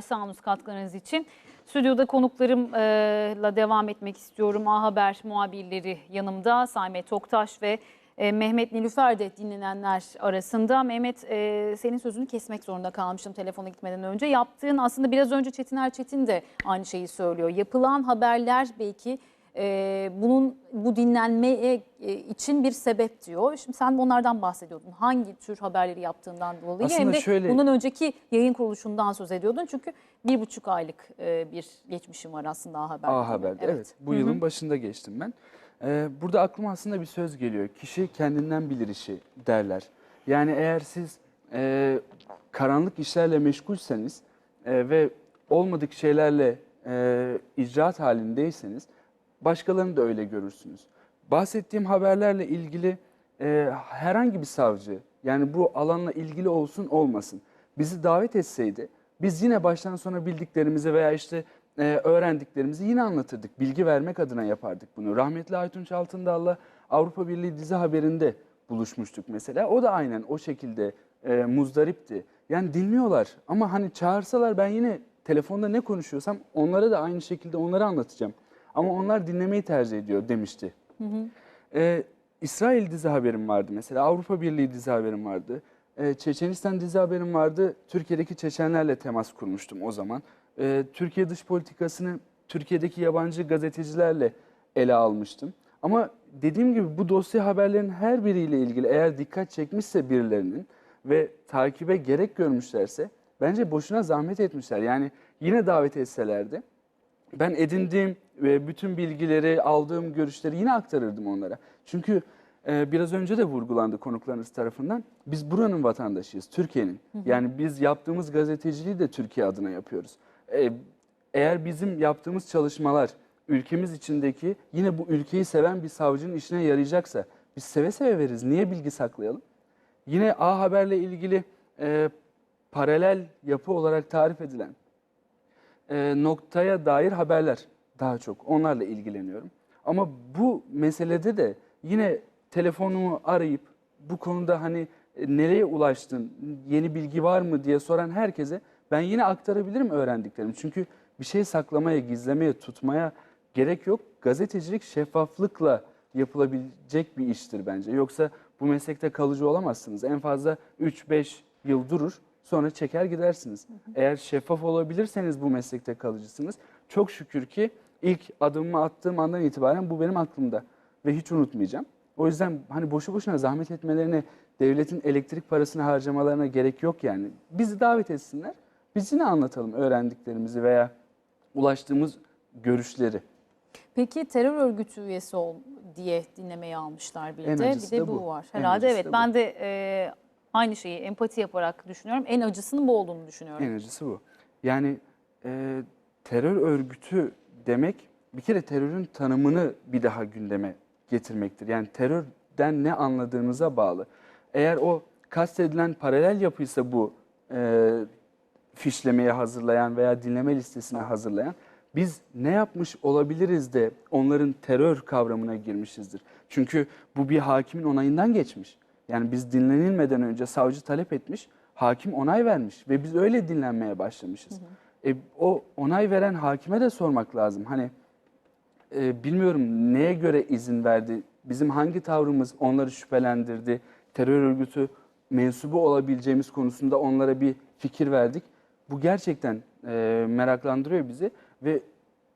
Sağolunuz katkılarınız için. Stüdyoda konuklarımla devam etmek istiyorum. A Haber muhabirleri yanımda. Sayme Toktaş ve Mehmet Nilüfer de dinlenenler arasında. Mehmet senin sözünü kesmek zorunda kalmıştım telefona gitmeden önce. Yaptığın aslında biraz önce Çetin de aynı şeyi söylüyor. Yapılan haberler belki e, bunun bu dinlenmeye e, için bir sebep diyor. Şimdi sen bunlardan bahsediyordun. Hangi tür haberleri yaptığından dolayı Aslında hem de şöyle- bundan önceki yayın kuruluşundan söz ediyordun. Çünkü bir buçuk aylık e, bir geçmişim var aslında A Haber'de. A Haber'de evet. Bu yılın başında geçtim ben. Ee, burada aklıma aslında bir söz geliyor. Kişi kendinden bilir işi derler. Yani eğer siz e, karanlık işlerle meşgulseniz e, ve olmadık şeylerle e, icraat halindeyseniz başkalarını da öyle görürsünüz. Bahsettiğim haberlerle ilgili e, herhangi bir savcı yani bu alanla ilgili olsun olmasın bizi davet etseydi biz yine baştan sona bildiklerimizi veya işte e, öğrendiklerimizi yine anlatırdık. Bilgi vermek adına yapardık bunu. Rahmetli Aytunç Altındağ'la Avrupa Birliği dizi haberinde buluşmuştuk mesela. O da aynen o şekilde e, muzdaripti. Yani dinliyorlar ama hani çağırsalar ben yine telefonda ne konuşuyorsam onlara da aynı şekilde onları anlatacağım. Ama onlar dinlemeyi tercih ediyor demişti. Ee, İsrail dizi haberim vardı mesela. Avrupa Birliği dizi haberim vardı. Ee, Çeçenistan dizi haberim vardı. Türkiye'deki Çeçenlerle temas kurmuştum o zaman. Ee, Türkiye dış politikasını Türkiye'deki yabancı gazetecilerle ele almıştım. Ama dediğim gibi bu dosya haberlerin her biriyle ilgili eğer dikkat çekmişse birilerinin ve takibe gerek görmüşlerse bence boşuna zahmet etmişler. Yani yine davet etselerdi ben edindiğim ve bütün bilgileri, aldığım görüşleri yine aktarırdım onlara. Çünkü e, biraz önce de vurgulandı konuklarınız tarafından. Biz buranın vatandaşıyız, Türkiye'nin. Yani biz yaptığımız gazeteciliği de Türkiye adına yapıyoruz. E, eğer bizim yaptığımız çalışmalar ülkemiz içindeki yine bu ülkeyi seven bir savcının işine yarayacaksa biz seve seve veririz. Niye bilgi saklayalım? Yine A Haber'le ilgili e, paralel yapı olarak tarif edilen e, noktaya dair haberler daha çok onlarla ilgileniyorum. Ama bu meselede de yine telefonumu arayıp bu konuda hani e, nereye ulaştın, yeni bilgi var mı diye soran herkese ben yine aktarabilirim öğrendiklerimi. Çünkü bir şey saklamaya, gizlemeye, tutmaya gerek yok. Gazetecilik şeffaflıkla yapılabilecek bir iştir bence. Yoksa bu meslekte kalıcı olamazsınız. En fazla 3-5 yıl durur sonra çeker gidersiniz. Eğer şeffaf olabilirseniz bu meslekte kalıcısınız. Çok şükür ki ilk adımımı attığım andan itibaren bu benim aklımda ve hiç unutmayacağım. O yüzden hani boşu boşuna zahmet etmelerine, devletin elektrik parasını harcamalarına gerek yok yani. Bizi davet etsinler, biz yine anlatalım öğrendiklerimizi veya ulaştığımız görüşleri. Peki terör örgütü üyesi ol diye dinlemeye almışlar bir de. Bir de bu, bu. var. Herhalde evet bu. ben de e, aynı şeyi empati yaparak düşünüyorum. En acısının bu olduğunu düşünüyorum. En acısı bu. Yani e, terör örgütü demek bir kere terörün tanımını bir daha gündeme getirmektir. Yani terörden ne anladığınıza bağlı. Eğer o kastedilen paralel yapıysa bu e, fişlemeye hazırlayan veya dinleme listesine hazırlayan biz ne yapmış olabiliriz de onların terör kavramına girmişizdir. Çünkü bu bir hakimin onayından geçmiş. Yani biz dinlenilmeden önce savcı talep etmiş, hakim onay vermiş ve biz öyle dinlenmeye başlamışız. E, o onay veren hakime de sormak lazım. Hani e, bilmiyorum neye göre izin verdi, bizim hangi tavrımız onları şüphelendirdi, terör örgütü mensubu olabileceğimiz konusunda onlara bir fikir verdik. Bu gerçekten e, meraklandırıyor bizi ve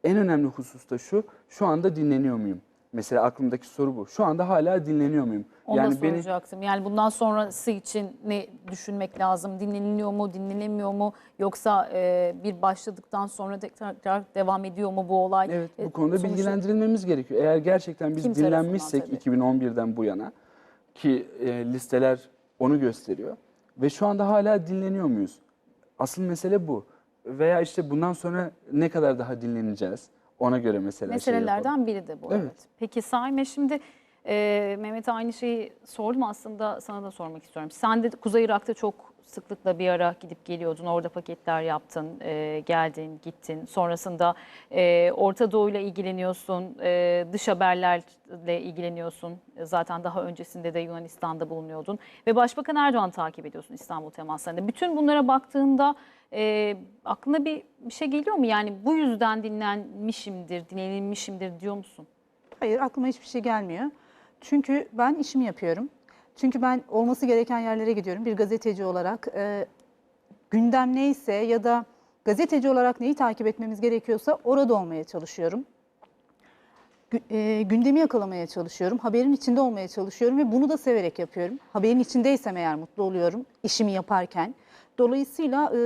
en önemli husus da şu, şu anda dinleniyor muyum? Mesela aklımdaki soru bu. Şu anda hala dinleniyor muyum? Onu da yani beni soracaktım. Yani bundan sonrası için ne düşünmek lazım? Dinleniliyor mu, dinlenemiyor mu? Yoksa e, bir başladıktan sonra tekrar devam ediyor mu bu olay? Evet E, bu konuda sonuçta- bilgilendirilmemiz gerekiyor. Eğer gerçekten biz Kim tarafından dinlenmişsek tabii. 2011'den bu yana ki e, listeler onu gösteriyor ve şu anda hala dinleniyor muyuz? Asıl mesele bu. Veya işte bundan sonra ne kadar daha dinleneceğiz? Ona göre mesela şey yapalım. Meselelerden biri de bu. Evet. Evet. Peki Saime şimdi Ee, Mehmet aynı şeyi sordum aslında sana da sormak istiyorum. Sen de Kuzey Irak'ta çok sıklıkla bir ara gidip geliyordun. Orada paketler yaptın, e, geldin, gittin. Sonrasında e, Orta Doğu'yla ilgileniyorsun, e, dış haberlerle ilgileniyorsun. E, Zaten daha öncesinde de Yunanistan'da bulunuyordun. Ve Başbakan Erdoğan takip ediyorsun İstanbul temaslarında. Bütün bunlara baktığında e, aklına bir, bir şey geliyor mu? Yani bu yüzden dinlenmişimdir, dinlenilmişimdir diyor musun? Hayır aklıma hiçbir şey gelmiyor. Çünkü ben işimi yapıyorum. Çünkü ben olması gereken yerlere gidiyorum bir gazeteci olarak. E, gündem neyse ya da gazeteci olarak neyi takip etmemiz gerekiyorsa orada olmaya çalışıyorum. E, gündemi yakalamaya çalışıyorum. Haberin içinde olmaya çalışıyorum ve bunu da severek yapıyorum. Haberin içindeysem eğer mutlu oluyorum işimi yaparken. Dolayısıyla e,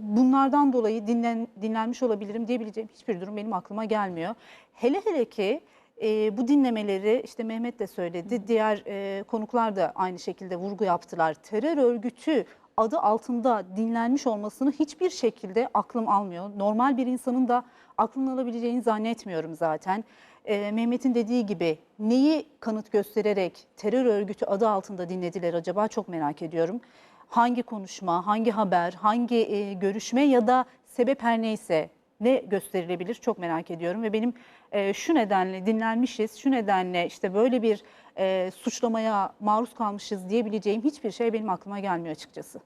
bunlardan dolayı dinlen, dinlenmiş olabilirim diyebileceğim hiçbir durum benim aklıma gelmiyor. Hele hele ki e, bu dinlemeleri işte Mehmet de söyledi, diğer e, konuklar da aynı şekilde vurgu yaptılar. Terör örgütü adı altında dinlenmiş olmasını hiçbir şekilde aklım almıyor. Normal bir insanın da aklının alabileceğini zannetmiyorum zaten. E, Mehmet'in dediği gibi neyi kanıt göstererek terör örgütü adı altında dinlediler acaba çok merak ediyorum. Hangi konuşma, hangi haber, hangi e, görüşme ya da sebep her neyse ne gösterilebilir çok merak ediyorum ve benim e, şu nedenle dinlenmişiz, şu nedenle işte böyle bir e, suçlamaya maruz kalmışız diyebileceğim hiçbir şey benim aklıma gelmiyor açıkçası.